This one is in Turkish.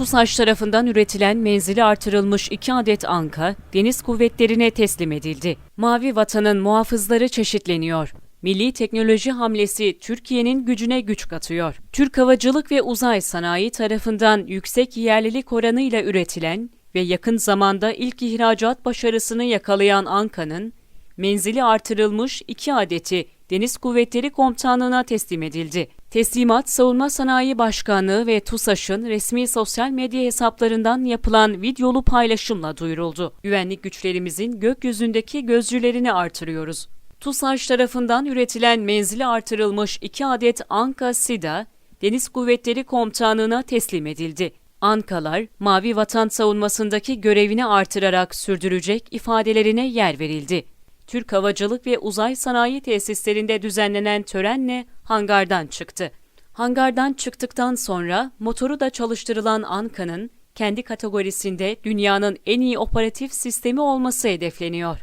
TUSAŞ tarafından üretilen menzili artırılmış 2 adet Anka, deniz kuvvetlerine teslim edildi. Mavi Vatan'ın muhafızları çeşitleniyor. Milli teknoloji hamlesi Türkiye'nin gücüne güç katıyor. Türk Havacılık ve Uzay Sanayi tarafından yüksek yerlilik oranıyla üretilen ve yakın zamanda ilk ihracat başarısını yakalayan Anka'nın menzili artırılmış 2 adeti Deniz Kuvvetleri Komutanlığı'na teslim edildi. Teslimat Savunma Sanayi Başkanlığı ve TUSAŞ'ın resmi sosyal medya hesaplarından yapılan videolu paylaşımla duyuruldu. Güvenlik güçlerimizin gökyüzündeki gözcülerini artırıyoruz. TUSAŞ tarafından üretilen menzili artırılmış 2 adet Anka SİDA, Deniz Kuvvetleri Komutanlığı'na teslim edildi. Ankalar, Mavi Vatan savunmasındaki görevini artırarak sürdürecek ifadelerine yer verildi. Türk Havacılık ve Uzay Sanayi Tesislerinde düzenlenen törenle hangardan çıktı. Hangardan çıktıktan sonra motoru da çalıştırılan Anka'nın kendi kategorisinde dünyanın en iyi operatif sistemi olması hedefleniyor.